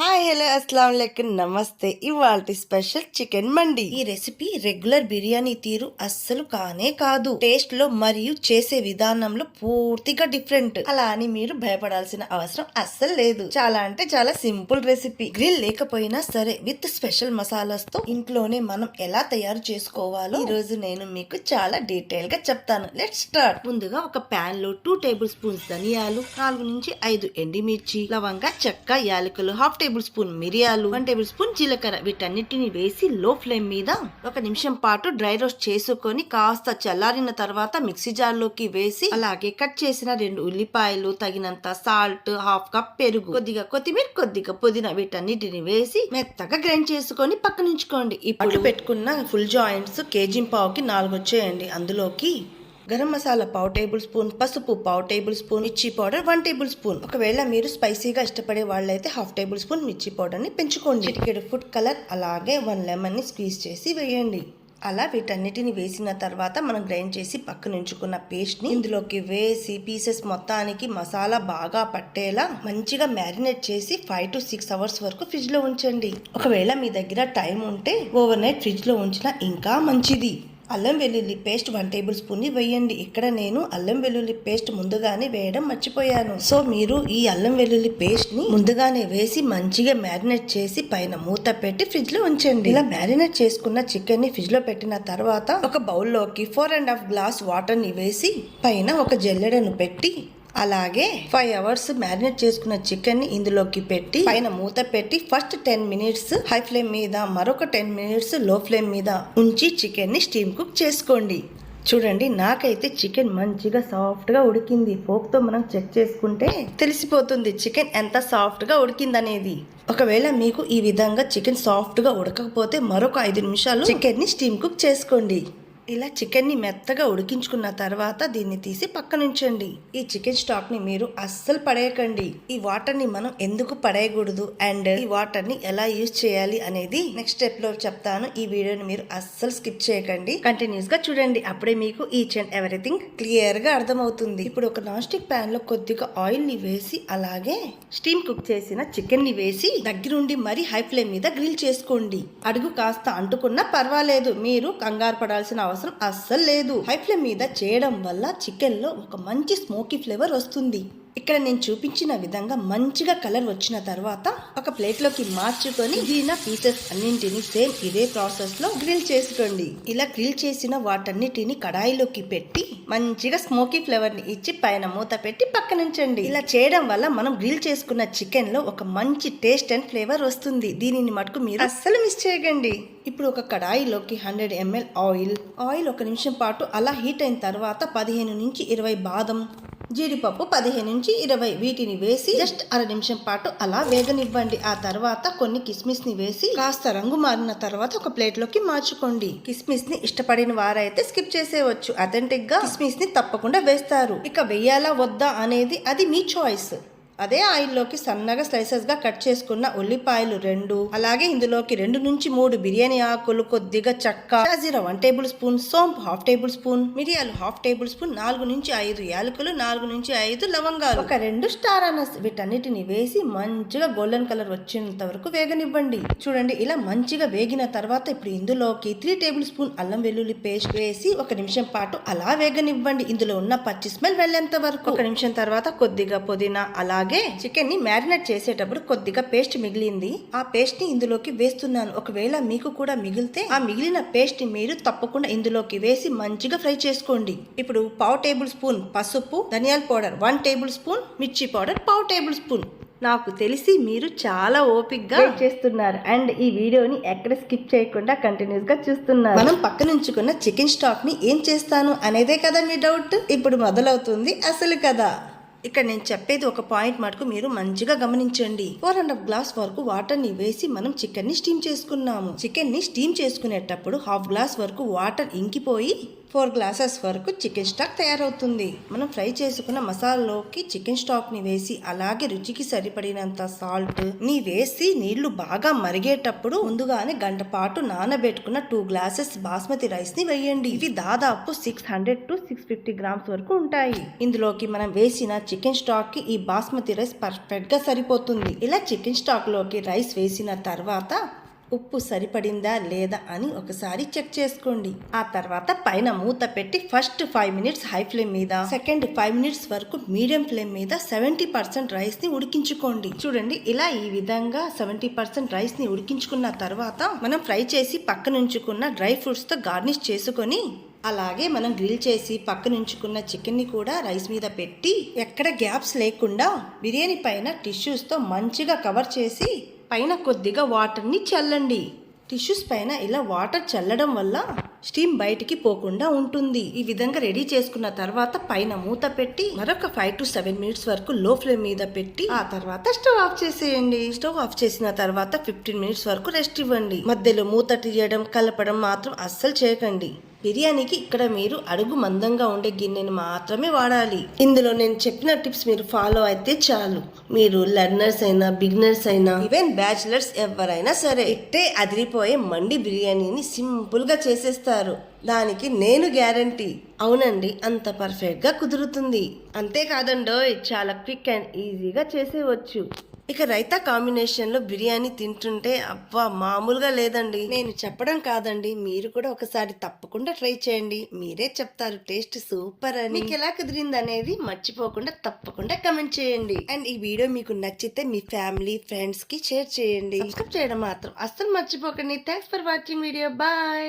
Hi hello అస్సలం వాలేకుమ్ నమస్తే. ఇవాళ స్పెషల్ చికెన్ మండి. ఈ రెసిపీ రెగ్యులర్ బిర్యానీ తీరు అస్సలు కానే కాదు. టేస్ట్లో మరియు చేసే విధానంలో పూర్తిగా డిఫరెంట్. అలా అని మీరు భయపడాల్సిన అవసరం అస్సలు లేదు. చాలా అంటే చాలా సింపుల్ రెసిపీ. గ్రిల్ లేకపోయినా సరే విత్ స్పెషల్ మసాలాస్తో ఇంట్లోనే మనం ఎలా తయారు చేసుకోవాలో ఈ రోజు నేను మీకు చాలా డీటెయిల్గా చెప్తాను. Let start. ముందుగా ఒక ప్యాన్లో టూ టేబుల్ స్పూన్స్ ధనియాలు నాలుగు నుంచి ఐదు ఎండిమిర్చి లవంగా చెక్క యాలకులు హాఫ్ టేబుల్ టేబుల్ స్పూన్ మిరియాలు వన్ టేబుల్ స్పూన్ జీలకర్ర. వీటన్నిటిని వేసి లో ఫ్లేమ్ మీద ఒక నిమిషం పాటు డ్రై రోస్ట్ చేసుకొని కాస్త చల్లారిన తర్వాత మిక్సీ జార్లోకి వేసి అలాగే కట్ చేసిన రెండు ఉల్లిపాయలు తగినంత సాల్ట్ హాఫ్ కప్ పెరుగు కొద్దిగా కొత్తిమీర కొద్దిగా పుదీనా వీటన్నిటిని వేసి మెత్తగా గ్రైండ్ చేసుకొని పక్కనుంచుకోండి. ఇప్పుడు పెట్టుకున్న ఫుల్ జాయింట్స్ కేజీ పావుకి నాలుగు వచ్చేయండి అందులోకి గరం మసాలా పావు టేబుల్ స్పూన్ పసుపు పావు టేబుల్ స్పూన్ మిర్చి పౌడర్ వన్ టేబుల్ స్పూన్. ఒకవేళ మీరు స్పైసీగా ఇష్టపడే వాళ్ళైతే హాఫ్ టేబుల్ స్పూన్ మిర్చి పౌడర్ని పెంచుకోండి. చిటికెడు ఫుడ్ కలర్ అలాగే వన్ లెమన్ని స్క్వీజ్ చేసి వేయండి. అలా వీటన్నిటిని వేసిన తర్వాత మనం గ్రైండ్ చేసి పక్కన ఉంచుకున్న పేస్ట్ని ఇందులోకి వేసి పీసెస్ మొత్తానికి మసాలా బాగా పట్టేలా మంచిగా మ్యారినేట్ చేసి ఫైవ్ టు సిక్స్ అవర్స్ వరకు ఫ్రిడ్జ్లో ఉంచండి. ఒకవేళ మీ దగ్గర టైం ఉంటే ఓవర్ నైట్ ఫ్రిడ్జ్లో ఉంచినా ఇంకా మంచిది. అల్లం వెల్లుల్లి పేస్ట్ వన్ టేబుల్ స్పూన్ని వేయండి. ఇక్కడ నేను అల్లం వెల్లుల్లి పేస్ట్ ముందుగానే వేయడం మర్చిపోయాను. సో మీరు ఈ అల్లం వెల్లుల్లి పేస్ట్ని ముందుగానే వేసి మంచిగా మ్యారినేట్ చేసి పైన మూత పెట్టి ఫ్రిడ్జ్లో ఉంచండి. ఇలా మ్యారినేట్ చేసుకున్న చికెన్ని ఫ్రిడ్జ్లో పెట్టిన తర్వాత ఒక బౌల్లోకి ఫోర్ అండ్ హాఫ్ గ్లాస్ వాటర్ని వేసి పైన ఒక జల్లెడను పెట్టి అలాగే ఫైవ్ అవర్స్ మ్యారినేట్ చేసుకున్న చికెన్ని ఇందులోకి పెట్టి పైన మూత పెట్టి first ten minutes high flame మీద మరొక టెన్ మినిట్స్లో ఫ్లేమ్ మీద ఉంచి చికెన్ని స్టీమ్ కుక్ చేసుకోండి. చూడండి నాకైతే చికెన్ మంచిగా సాఫ్ట్గా ఉడికింది. ఫోక్తో మనం చెక్ చేసుకుంటే తెలిసిపోతుంది చికెన్ ఎంత సాఫ్ట్గా ఉడికిందనేది. ఒకవేళ మీకు ఈ విధంగా చికెన్ సాఫ్ట్గా ఉడకకపోతే మరొక ఐదు నిమిషాలు చికెన్ని స్టీమ్ కుక్ చేసుకోండి. ఇలా చికెన్ని మెత్తగా ఉడికించుకున్న తర్వాత దీన్ని తీసి పక్కన ఉంచండి ఈ చికెన్ స్టాక్ని మీరు అస్సలు పడేయకండి. ఈ వాటర్ని మనం ఎందుకు పడేయకూడదు? అండ్ ఈ వాటర్ని ఎలా యూజ్ చేయాలి అనేది నెక్స్ట్ స్టెప్లో చెప్తాను. ఈ వీడియోని మీరు అస్సలు స్కిప్ చేయకండి. కంటిన్యూస్గా చూడండి. అప్పుడే మీకు ఈచ్ అండ్ ఎవ్రీథింగ్ క్లియర్గా అర్థమవుతుంది. ఇప్పుడు ఒక నాన్ స్టిక్ ప్యాన్లో కొద్దిగా ఆయిల్ని వేసి అలాగే స్టీమ్ కుక్ చేసిన చికెన్ని వేసి దగ్గరుండి మరి హై ఫ్లేమ్ మీద గ్రిల్ చేసుకోండి. అడుగు కాస్త అంటుకున్నా పర్వాలేదు. మీరు కంగారు పడాల్సిన అవసరం అస్సలు లేదు. హై ఫ్లేమ్ మీద చేయడం వల్ల చికెన్లో ఒక మంచి స్మోకీ ఫ్లేవర్ వస్తుంది. ఇక్కడ నేను చూపించిన విధంగా మంచిగా కలర్ వచ్చిన తర్వాత ఒక ప్లేట్లోకి మార్చుకొని మిగిలిన పీసెస్ అన్నింటిని సేమ్ ఇదే ప్రాసెస్లో గ్రిల్ చేసుకోండి. ఇలా గ్రిల్ చేసిన వాటన్నిటిని కడాయిలోకి పెట్టి మంచిగా స్మోకీ ఫ్లేవర్ని ఇచ్చి పైన మూత పెట్టి పక్కనుంచండి ఇలా చేయడం వల్ల మనం గ్రిల్ చేసుకున్న చికెన్లో ఒక మంచి టేస్ట్ అండ్ ఫ్లేవర్ వస్తుంది. దీనిని మటుకు మీరు అస్సలు మిస్ చేయకండి. ఇప్పుడు ఒక కడాయిలోకి హండ్రెడ్ ఎంఎల్ ఆయిల్ ఆయిల్ ఒక నిమిషం పాటు అలా హీట్ అయిన తర్వాత పదిహేను నుంచి ఇరవై బాదం జీడిపప్పు పదిహేను నుంచి ఇరవై. వీటిని వేసి జస్ట్ అర నిమిషం పాటు అలా వేగనివ్వండి. ఆ తర్వాత కొన్ని కిస్మిస్ని వేసి కాస్త రంగు మారిన తర్వాత ఒక ప్లేట్లోకి మార్చుకోండి. కిస్మిస్ని ఇష్టపడిన వారైతే స్కిప్ చేసేవచ్చు అథెంటిక్గా కిస్మిస్ని తప్పకుండా వేస్తారు. ఇక వెయ్యాలా వద్దా అనేది అది మీ చాయిస్. అదే ఆయిల్లోకి సన్నగా స్లైసెస్గా కట్ చేసుకున్న ఉల్లిపాయలు రెండు అలాగే ఇందులోకి రెండు నుంచి మూడు బిర్యానీ ఆకులు కొద్దిగా చక్క జీరో వన్ టేబుల్ స్పూన్ సోంపు హాఫ్ టేబుల్ స్పూన్ మిరియాలు హాఫ్ టేబుల్ స్పూన్ నాలుగు నుంచి ఐదు యాలకులు నాలుగు నుంచి ఐదు లవంగాలు. ఒక రెండు స్టార్ అనస్ వీటన్నిటిని వేసి మంచిగా గోల్డెన్ కలర్ వచ్చేంత వరకు వేగనివ్వండి. చూడండి ఇలా మంచిగా వేగిన తర్వాత ఇప్పుడు ఇందులోకి త్రీ టేబుల్ స్పూన్ అల్లం వెల్లుల్లి పేస్ట్ వేసి ఒక నిమిషం పాటు అలా వేగనివ్వండి. ఇందులో ఉన్న పచ్చి స్మెల్ వెళ్ళేంత వరకు. ఒక నిమిషం తర్వాత కొద్దిగా పుదీనా అలాగే చికెన్ని మ్యారినేట్ చేసేటప్పుడు కొద్దిగా పేస్ట్ మిగిలింది. ఆ పేస్ట్ని ఇందులోకి వేస్తున్నాను. ఒకవేళ మీకు కూడా మిగిలితే ఆ మిగిలిన పేస్ట్ని మీరు తప్పకుండా ఇందులోకి వేసి మంచిగా ఫ్రై చేసుకోండి. ఇప్పుడు పావు టేబుల్ స్పూన్ పసుపు ధనియాల పౌడర్ వన్ టేబుల్ స్పూన్ మిర్చి పౌడర్ పావు టేబుల్ స్పూన్. నాకు తెలిసి మీరు చాలా ఓపిక్గా చేస్తున్నారు. అండ్ ఈ వీడియోని ఎక్కడ స్కిప్ చేయకుండా కంటిన్యూస్గా చూస్తున్నారు. మనం పక్కన ఉంచుకున్న చికెన్ స్టాక్ని ఏం చేస్తాను అనేదే కదా మీ డౌట్? ఇప్పుడు మొదలవుతుంది అసలు కదా ఇక్కడ నేను చెప్పేది ఒక పాయింట్ మటుకు మీరు మంచిగా గమనించండి. ఫోర్ అండ్ హాఫ్ గ్లాస్ వరకు వాటర్ని వేసి మనం చికెన్ని స్టీమ్ చేసుకున్నాము. చికెన్ని స్టీమ్ చేసుకునేటప్పుడు హాఫ్ గ్లాస్ వరకు వాటర్ ఇంకిపోయి ఫోర్ గ్లాసెస్ వరకు చికెన్ స్టాక్ తయారవుతుంది. మనం ఫ్రై చేసుకున్న మసాలాలోకి చికెన్ స్టాక్ని వేసి అలాగే రుచికి సరిపడినంత సాల్ట్ని వేసి నీళ్ళు బాగా మరిగేటప్పుడు ముందుగానే గంట పాటు నానబెట్టుకున్న టూ గ్లాసెస్ బాస్మతి రైస్ని వేయండి. ఇవి దాదాపు six hundred to six fifty grams వరకు ఉంటాయి. ఇందులోకి మనం వేసిన చికెన్ స్టాక్కి ఈ బాస్మతి రైస్ పర్ఫెక్ట్గా సరిపోతుంది. ఇలా చికెన్ స్టాక్లోకి రైస్ వేసిన తర్వాత ఉప్పు సరిపడిందా లేదా అని ఒకసారి చెక్ చేసుకోండి. ఆ తర్వాత పైన మూత పెట్టి first five minutes high flame మీద సెకండ్ ఫైవ్ మినిట్స్ వరకు మీడియం ఫ్లేమ్ మీద సెవెంటీ పర్సెంట్ రైస్ని ఉడికించుకోండి. చూడండి ఇలా ఈ విధంగా సెవెంటీ పర్సెంట్ రైస్ని ఉడికించుకున్న తర్వాత మనం ఫ్రై చేసి పక్కనుంచుకున్న డ్రై ఫ్రూట్స్తో గార్నిష్ చేసుకొని అలాగే మనం గ్రిల్ చేసి పక్కన ఉంచుకున్న చికెన్ని కూడా రైస్ మీద పెట్టి ఎక్కడ గ్యాప్స్ లేకుండా బిర్యానీ పైన టిష్యూస్తో మంచిగా కవర్ చేసి పైన కొద్దిగా వాటర్ని చల్లండి. టిష్యూస్ పైన ఇలా వాటర్ చల్లడం వల్ల స్టీమ్ బయటికి పోకుండా ఉంటుంది. ఈ విధంగా రెడీ చేసుకున్న తర్వాత పైన మూత పెట్టి మరొక ఫైవ్ టు సెవెన్ మినిట్స్ వరకు లో ఫ్లేమ్ మీద పెట్టి ఆ తర్వాత స్టవ్ ఆఫ్ చేసేయండి. స్టవ్ ఆఫ్ చేసిన తర్వాత ఫిఫ్టీన్ మినిట్స్ వరకు రెస్ట్ ఇవ్వండి. మధ్యలో మూత తీయడం కలపడం మాత్రం అస్సలు చేయకండి. బిర్యానీకి ఇక్కడ మీరు అడుగు మందంగా ఉండే గిన్నెని మాత్రమే వాడాలి. ఇందులో నేను చెప్పిన టిప్స్ మీరు ఫాలో అయితే చాలు. మీరు లెర్నర్స్ అయినా బిగినర్స్ అయినా ఈవెన్ బ్యాచిలర్స్ ఎవరైనా సరే ఇట్టే అదిరిపోయే మండి బిర్యానీని సింపుల్గా చేసేస్తారు. దానికి నేను గ్యారంటీ. అవునండి అంత పర్ఫెక్ట్గా కుదురుతుంది. అంతేకాదండోయ్ చాలా క్విక్ అండ్ ఈజీగా చేసేవచ్చు. ఇక రైతా కాంబినేషన్లో బిర్యానీ తింటుంటే అబ్బా మామూలుగా లేదండి. నేను చెప్పడం కాదండి. మీరు కూడా ఒకసారి తప్పకుండా ట్రై చేయండి. మీరే చెప్తారు టేస్ట్ సూపర్ అని. మీకు ఎలా కుదిరింది అనేది మర్చిపోకుండా తప్పకుండా కమెంట్ చేయండి. అండ్ ఈ వీడియో మీకు నచ్చితే మీ ఫ్యామిలీ ఫ్రెండ్స్కి షేర్ చేయండి. సబ్స్క్రైబ్ చేయడం మాత్రం అస్సలు మర్చిపోకండి. Thanks for watching video. Bye.